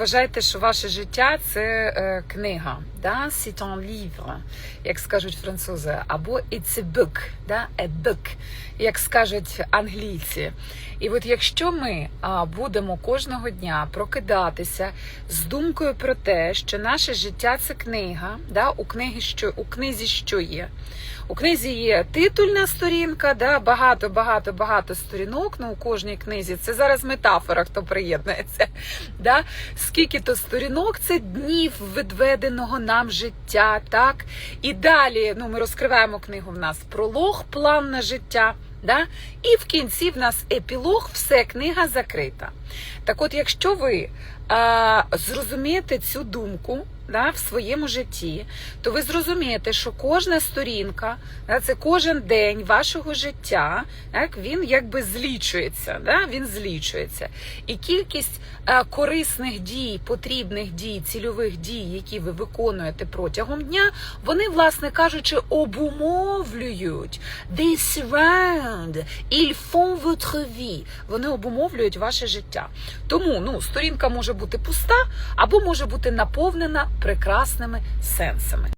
вважайте, що ваше життя це е, книга, да? c'est un livre, як скажуть французи, або it's a book, да? a book, як скажуть англійці. І от якщо ми будемо кожного дня прокидатися з думкою про те, що наше життя це книга, да? у, книги що, у книзі що є? У книзі є титульна сторінка, да? багато, багато, багато сторінок. Ну, у кожній книзі це зараз метафора, хто приєднується. Да? Скільки то сторінок, це днів відведеного нам життя. так? І далі ну, ми розкриваємо книгу в нас пролог, план на життя. Да? І в кінці в нас епілог, все, книга закрита. Так от, якщо ви а, зрозумієте цю думку да, в своєму житті, то ви зрозумієте, що кожна сторінка, да, це кожен день вашого життя, так, він якби злічується. Да, він злічується. І кількість а, корисних дій, потрібних дій, цільових дій, які ви виконуєте протягом дня, вони, власне кажучи, обумовлюють they surround, ils font votre vie. Вони обумовлюють ваше життя. Тому ну, сторінка може бути пуста або може бути наповнена прекрасними сенсами.